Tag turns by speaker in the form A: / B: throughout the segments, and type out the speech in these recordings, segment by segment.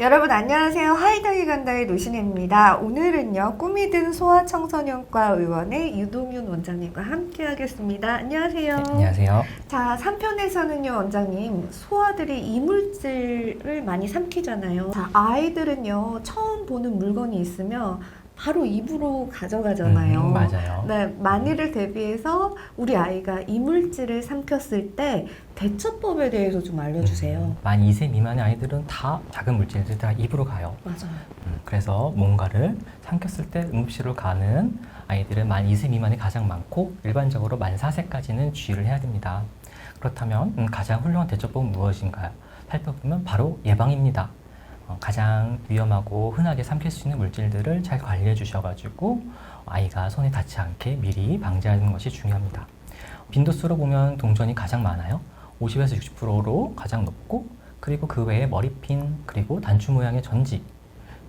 A: 여러분 안녕하세요. 하이덕이 간다의 노신혜입니다. 오늘은요. 꿈이 든 소아청소년과 의원의 유동윤 원장님과 함께 하겠습니다. 안녕하세요.
B: 네, 안녕하세요.
A: 자, 3편에서는요, 원장님, 소아들이 이물질을 많이 삼키잖아요. 자, 아이들은요, 처음 보는 물건이 있으면 바로 입으로 가져가잖아요.
B: 음, 맞아요.
A: 네, 만일을 대비해서 우리 아이가 이물질을 삼켰을 때 대처법에 대해서 좀 알려주세요.
B: 음, 만 2세 미만의 아이들은 다 작은 물질들 다 입으로 가요.
A: 맞아요.
B: 음, 그래서 뭔가를 삼켰을 때 응급실로 가는 아이들은 만 2세 미만이 가장 많고 일반적으로 만 4세까지는 주의를 해야 됩니다. 그렇다면 음, 가장 훌륭한 대처법은 무엇인가요? 살펴보면 바로 예방입니다. 어, 가장 위험하고 흔하게 삼킬 수 있는 물질들을 잘 관리해 주셔가지고 아이가 손에 닿지 않게 미리 방지하는 것이 중요합니다. 빈도수로 보면 동전이 가장 많아요. 50에서 60%로 가장 높고 그리고 그 외에 머리핀 그리고 단추 모양의 전지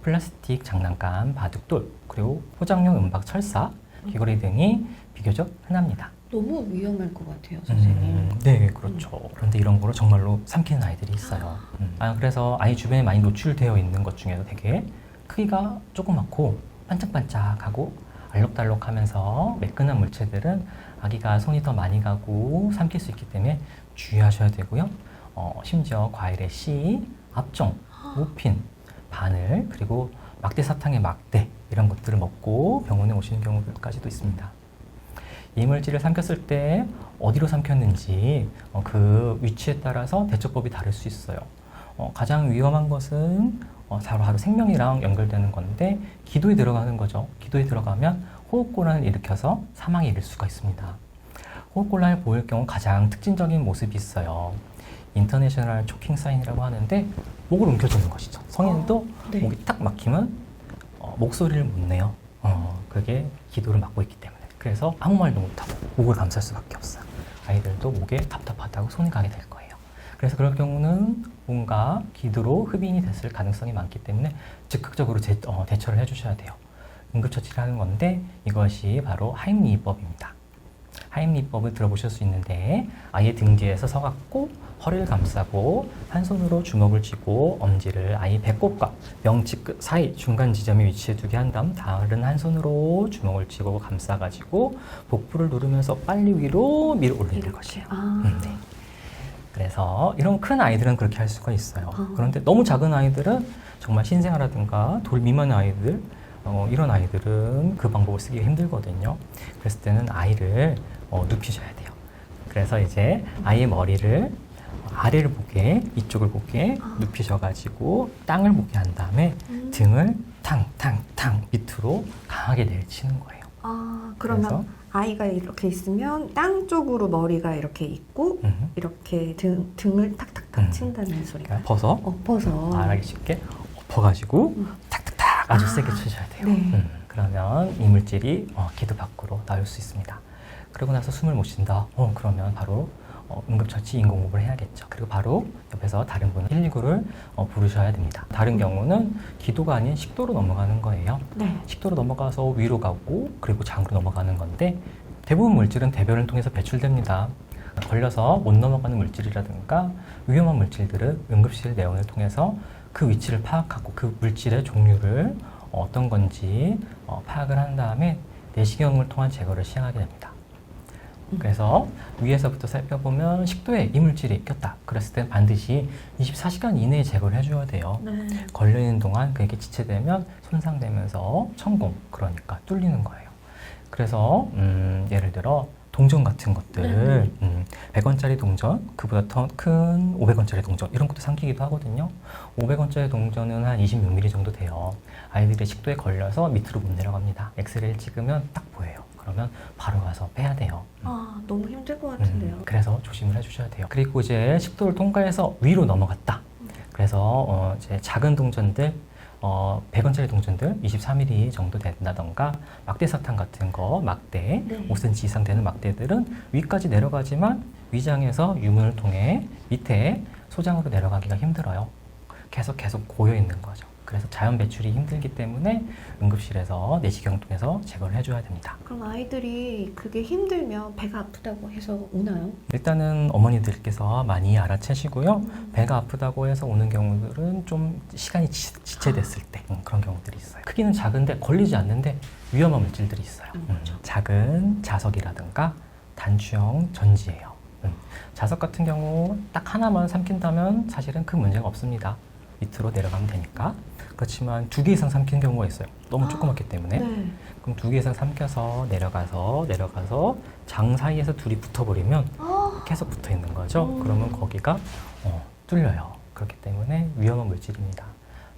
B: 플라스틱 장난감 바둑돌 그리고 포장용 은박 철사 귀걸이 등이 비교적 흔합니다.
A: 너무 위험할 것 같아요, 선생님.
B: 음, 네, 그렇죠. 그런데 이런 거로 정말로 삼키는 아이들이 있어요. 음. 아, 그래서 아이 주변에 많이 노출되어 있는 것 중에서 되게 크기가 조그맣고 반짝반짝하고 알록달록하면서 매끈한 물체들은 아기가 손이 더 많이 가고 삼킬 수 있기 때문에 주의하셔야 되고요. 어, 심지어 과일의 씨, 압정, 무핀, 바늘, 그리고 막대 사탕의 막대 이런 것들을 먹고 병원에 오시는 경우까지도 있습니다. 이물질을 삼켰을 때 어디로 삼켰는지 어, 그 위치에 따라서 대처법이 다를 수 있어요. 어, 가장 위험한 것은 어, 바로 생명이랑 연결되는 건데 기도에 들어가는 거죠. 기도에 들어가면 호흡곤란을 일으켜서 사망에 이를 수가 있습니다. 호흡곤란을 보일 경우 가장 특징적인 모습이 있어요. 인터내셔널 초킹 사인이라고 하는데 목을 움켜쥐는 것이죠. 성인도
A: 네.
B: 목이 딱 막히면 어, 목소리를 못 내요. 어, 그게 기도를 막고 있기 때문에. 그래서 아무 말도 못하고 목을 감쌀 수밖에 없어요. 아이들도 목에 답답하다고 손이 가게 될 거예요. 그래서 그럴 경우는 뭔가 기도로 흡인이 됐을 가능성이 많기 때문에 즉각적으로 제, 어, 대처를 해주셔야 돼요. 응급처치를 하는 건데 이것이 바로 하임리법입니다. 하임리법을 들어보실 수 있는데 아이의 등 뒤에서 서갖고 허리를 감싸고 한 손으로 주먹을 쥐고 엄지를 아이 배꼽과 명치 끝 사이 중간 지점에 위치해 두게 한 다음 다른 한 손으로 주먹을 쥐고 감싸가지고 복부를 누르면서 빨리 위로 밀어 올리는 것이에요.
A: 아,
B: 음, 네. 그래서 이런 큰 아이들은 그렇게 할 수가 있어요.
A: 아.
B: 그런데 너무 작은 아이들은 정말 신생아라든가 돌 미만의 아이들 어, 이런 아이들은 그 방법을 쓰기가 힘들거든요. 그랬을 때는 아이를 어, 눕히셔야 돼요. 그래서 이제 아이의 머리를 아래를 보게 이쪽을 보게
A: 아.
B: 눕히셔가지고 땅을 보게 한 다음에
A: 음.
B: 등을 탕탕탕 밑으로 강하게 내리치는 거예요.
A: 아, 그러면? 아이가 이렇게 있으면 땅 쪽으로 머리가 이렇게 있고
B: 음.
A: 이렇게 등, 등을 탁탁탁
B: 음.
A: 친다는 소리가
B: 그러니까 벗어
A: 엎어서
B: 말하기 쉽게 엎어가지고
A: 음.
B: 탁탁탁 아주
A: 아.
B: 세게 치셔야 돼요.
A: 네.
B: 음, 그러면 이물질이 어, 기도 밖으로 나올 수 있습니다. 그러고 나서 숨을 못 쉰다. 어, 그러면 바로 어, 응급처치 인공호흡을 해야겠죠. 그리고 바로 옆에서 다른 분은 119를 어, 부르셔야 됩니다. 다른 경우는 기도가 아닌 식도로 넘어가는 거예요.
A: 네.
B: 식도로 넘어가서 위로 가고 그리고 장으로 넘어가는 건데 대부분 물질은 대변을 통해서 배출됩니다. 걸려서 못 넘어가는 물질이라든가 위험한 물질들은 응급실 내원을 통해서 그 위치를 파악하고 그 물질의 종류를 어떤 건지 어, 파악을 한 다음에 내시경을 통한 제거를 시행하게 됩니다. 그래서 위에서부터 살펴보면 식도에 이물질이 꼈다. 그랬을 땐 반드시 24시간 이내에 제거를 해줘야 돼요.
A: 네.
B: 걸려있는 동안 그게 지체되면 손상되면서 천공 그러니까 뚫리는 거예요. 그래서 음, 예를 들어 동전 같은 것들
A: 네.
B: 음, 100원짜리 동전 그보다 더 큰 500원짜리 동전 이런 것도 삼키기도 하거든요. 500원짜리 동전은 한 26mm 정도 돼요. 아이들이 식도에 걸려서 밑으로 못 내려갑니다. 엑스레이를 찍으면 딱 보여요. 그러면 바로 가서 빼야 돼요.
A: 아, 너무 힘들 것 같은데요.
B: 음, 그래서 조심을 해주셔야 돼요. 그리고 이제 식도를 통과해서 위로 넘어갔다. 그래서 어, 이제 작은 동전들, 어, 100원짜리 동전들 24mm 정도 된다던가 막대 사탕 같은 거, 막대
A: 네.
B: 5cm 이상 되는 막대들은 위까지 내려가지만 위장에서 유문을 통해 밑에 소장으로 내려가기가 힘들어요. 계속 계속 고여 있는 거죠. 그래서 자연 배출이 힘들기 때문에 응급실에서 내시경 통해서 제거를 해줘야 됩니다.
A: 그럼 아이들이 그게 힘들면 배가 아프다고 해서 오나요?
B: 일단은 어머니들께서 많이 알아채시고요.
A: 음.
B: 배가 아프다고 해서 오는 경우들은 좀 시간이 지, 지체됐을 때 음, 그런 경우들이 있어요. 크기는 작은데 걸리지 않는데 위험한 물질들이 있어요.
A: 음,
B: 음,
A: 그렇죠.
B: 작은 자석이라든가 단추형 전지예요. 음, 자석 같은 경우 딱 하나만 삼킨다면 사실은 큰 문제가 없습니다. 밑으로 내려가면 되니까. 그렇지만 두 개 이상 삼키는 경우가 있어요. 너무 조그맣기 때문에.
A: 네.
B: 그럼 두 개 이상 삼켜서 내려가서 내려가서 장 사이에서 둘이 붙어버리면
A: 아,
B: 계속 붙어 있는 거죠.
A: 음.
B: 그러면 거기가 어, 뚫려요. 그렇기 때문에 위험한 물질입니다.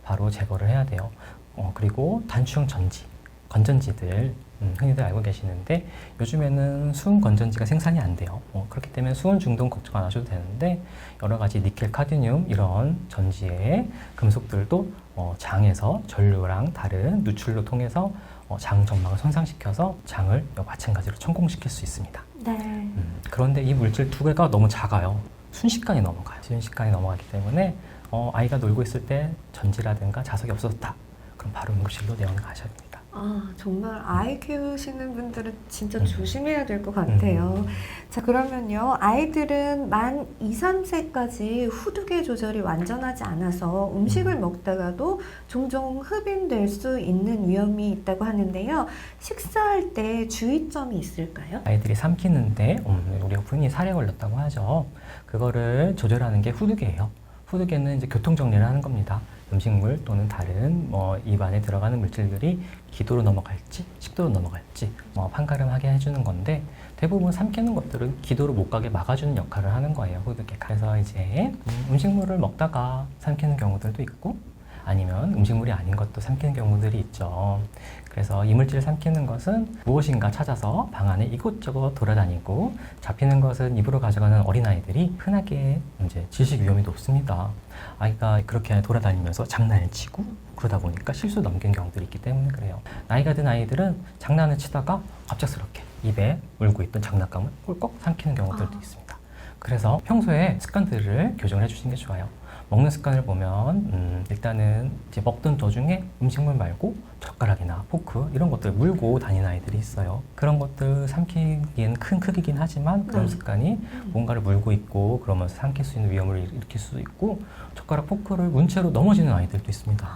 B: 바로 제거를 해야 돼요. 어, 그리고 단추형 전지, 건전지들 음, 흔히들 알고 계시는데 요즘에는 수은 건전지가 생산이 안 돼요. 어, 그렇기 때문에 수은 중독 걱정 안 하셔도 되는데 여러 가지 니켈, 카드뮴 이런 전지의 금속들도 어, 장에서 전류랑 다른 누출로 통해서 어, 장 점막을 손상시켜서 장을 마찬가지로 천공시킬 수 있습니다.
A: 네.
B: 음, 그런데 이 물질 두 개가 너무 작아요. 순식간에 넘어가요. 순식간에 넘어가기 때문에 어, 아이가 놀고 있을 때 전지라든가 자석이 없어졌다. 그럼 바로 응급실로 내원 가셔야 됩니다.
A: 아, 정말 아이 키우시는 분들은 진짜
B: 음.
A: 조심해야 될 것 같아요.
B: 음,
A: 자, 그러면요. 아이들은 만 2, 3세까지 후두개 조절이 완전하지 않아서 음식을 먹다가도 종종 흡인될 수 있는 위험이 있다고 하는데요. 식사할 때 주의점이 있을까요?
B: 아이들이 삼키는데 음, 우리가 흔히 살에 걸렸다고 하죠. 그거를 조절하는 게 후두개예요. 후두개는 이제 교통 정리를 하는 겁니다. 음식물 또는 다른 뭐 입 안에 들어가는 물질들이 기도로 넘어갈지 식도로 넘어갈지 뭐 판가름하게 해주는 건데 대부분 삼키는 것들은 기도로 못 가게 막아주는 역할을 하는 거예요 그래서 이제 음, 음식물을 먹다가 삼키는 경우들도 있고 아니면 음식물이 아닌 것도 삼키는 경우들이 있죠 그래서 이물질을 삼키는 것은 무엇인가 찾아서 방 안에 이곳저곳 돌아다니고 잡히는 것은 입으로 가져가는 어린아이들이 흔하게 이제 질식 위험이 높습니다. 아이가 그렇게 돌아다니면서 장난을 치고 그러다 보니까 실수 넘긴 경우들이 있기 때문에 그래요. 나이가 든 아이들은 장난을 치다가 갑작스럽게 입에 물고 있던 장난감을 꿀꺽 삼키는 경우들도
A: 아.
B: 있습니다. 그래서 평소에 습관들을 교정을 해주시는 게 좋아요. 먹는 습관을 보면 음, 일단은 이제 먹던 도중에 음식물 말고 젓가락이나 포크 이런 것들 물고 다니는 아이들이 있어요. 그런 것들 삼키기엔 큰 크기긴 하지만 그런
A: 네.
B: 습관이 뭔가를 물고 있고 그러면서 삼킬 수 있는 위험을 일- 일으킬 수도 있고 젓가락 포크를 문채로 넘어지는 아이들도 있습니다.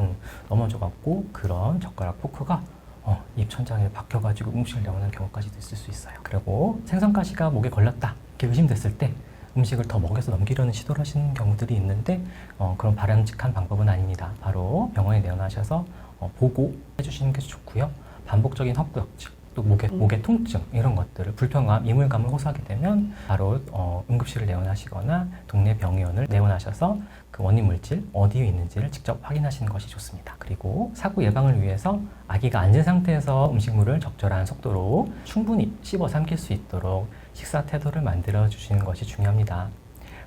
B: 음, 넘어져갖고 그런 젓가락 포크가 어, 입 천장에 박혀가지고 음식을 내원하는 경우까지도 있을 수 있어요. 그리고 생선가시가 목에 걸렸다 이렇게 의심됐을 때 음식을 더 먹여서 넘기려는 시도를 하시는 경우들이 있는데 어, 그런 바람직한 방법은 아닙니다. 바로 병원에 내원하셔서 어, 보고 해주시는 게 좋고요. 반복적인 헛구역질 또 목의,
A: 음.
B: 목의 통증 이런 것들을 불편감, 이물감을 호소하게 되면 바로 어, 응급실을 내원하시거나 동네 병의원을 내원하셔서 그 원인 물질 어디에 있는지를 직접 확인하시는 것이 좋습니다. 그리고 사고 예방을 위해서 아기가 앉은 상태에서 음식물을 적절한 속도로 충분히 씹어 삼킬 수 있도록 식사 태도를 만들어 주시는 것이 중요합니다.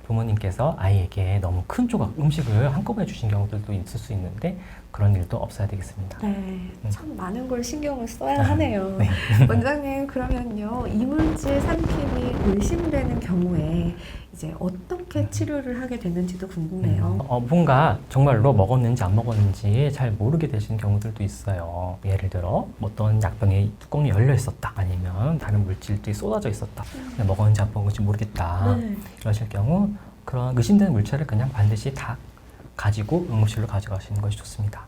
B: 부모님께서 아이에게 너무 큰 조각 음식을 한꺼번에 주신 경우들도 있을 수 있는데 그런 일도 없어야 되겠습니다.
A: 네, 참 많은 걸 신경을 써야 하네요.
B: 네.
A: 원장님, 그러면요. 이물질 삼킴이 의심되는 경우에 이제 어떻게 치료를 하게 되는지도 궁금해요.
B: 어, 뭔가 정말로 먹었는지 안 먹었는지 잘 모르게 되시는 경우들도 있어요. 예를 들어 어떤 약병의 뚜껑이 열려 있었다. 아니면 다른 물질들이 쏟아져 있었다. 근데 먹었는지 안 먹었는지 모르겠다.
A: 네.
B: 이러실 경우 그런 의심되는 물체를 그냥 반드시 다 가지고 응급실로 가져가시는 것이 좋습니다.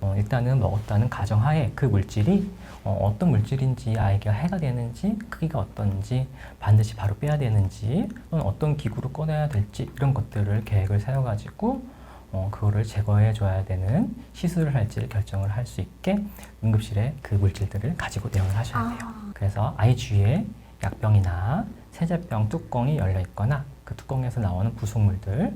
B: 어, 일단은 먹었다는 가정하에 그 물질이 어, 떤 물질인지 아이가 해가 되는지 크기가 어떤지 반드시 바로 빼야 되는지 또는 어떤 기구로 꺼내야 될지 이런 것들을 계획을 세워 가지고 어, 그거를 제거해 줘야 되는 시술을 할지를 결정을 할 수 있게 응급실에 그 물질들을 가지고 내원을 하셔야 돼요.
A: 아,
B: 그래서 아이 주위에 약병이나 세제병 뚜껑이 열려 있거나 그 뚜껑에서 나오는 부속물들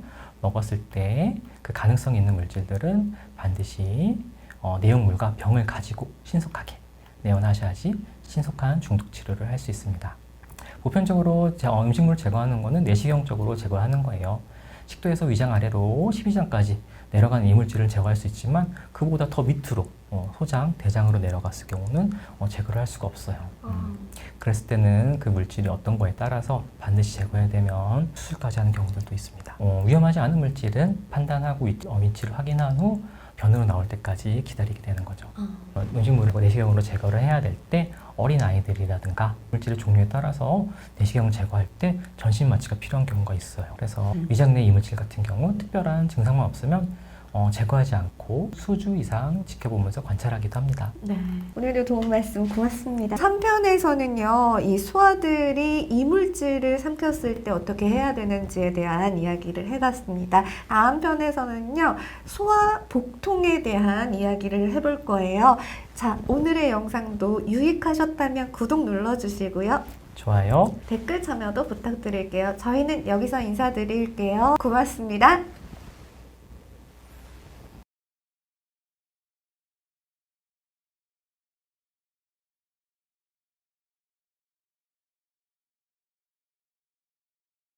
B: 먹었을 때 그 가능성 있는 물질들은 반드시 어, 내용물과 병을 가지고 신속하게 내원하셔야지 신속한 중독 치료를 할 수 있습니다. 보편적으로 제- 어, 음식물을 제거하는 것은 내시경적으로 제거하는 거예요. 식도에서 위장 아래로 12장까지 내려가는 이물질을 제거할 수 있지만 그보다 더 밑으로 어, 소장, 대장으로 내려갔을 경우는 어, 제거를 할 수가 없어요. 음.
A: 아,
B: 그랬을 때는 그 물질이 어떤 거에 따라서 반드시 제거해야 되면 수술까지 하는 경우들도 있습니다. 어, 위험하지 않은 물질은 판단하고 위, 어, 위치를 확인한 후 변으로 나올 때까지 기다리게 되는 거죠.
A: 어.
B: 어, 음식물을 내시경으로 제거를 해야 될 때 어린 아이들이라든가 물질의 종류에 따라서 내시경을 제거할 때 전신 마취가 필요한 경우가 있어요. 그래서
A: 음.
B: 위장 내 이물질 같은 경우 특별한 증상만 없으면 어, 제거하지 않고 수주 이상 지켜보면서 관찰하기도 합니다.
A: 네. 오늘도 도움 말씀 고맙습니다. 3편에서는요, 이 소아들이 이물질을 삼켰을 때 어떻게 해야 되는지에 대한 이야기를 해봤습니다. 다음 편에서는요, 소아 복통에 대한 이야기를 해볼 거예요. 자, 오늘의 영상도 유익하셨다면 구독 눌러주시고요.
B: 좋아요.
A: 댓글 참여도 부탁드릴게요. 저희는 여기서 인사드릴게요. 고맙습니다.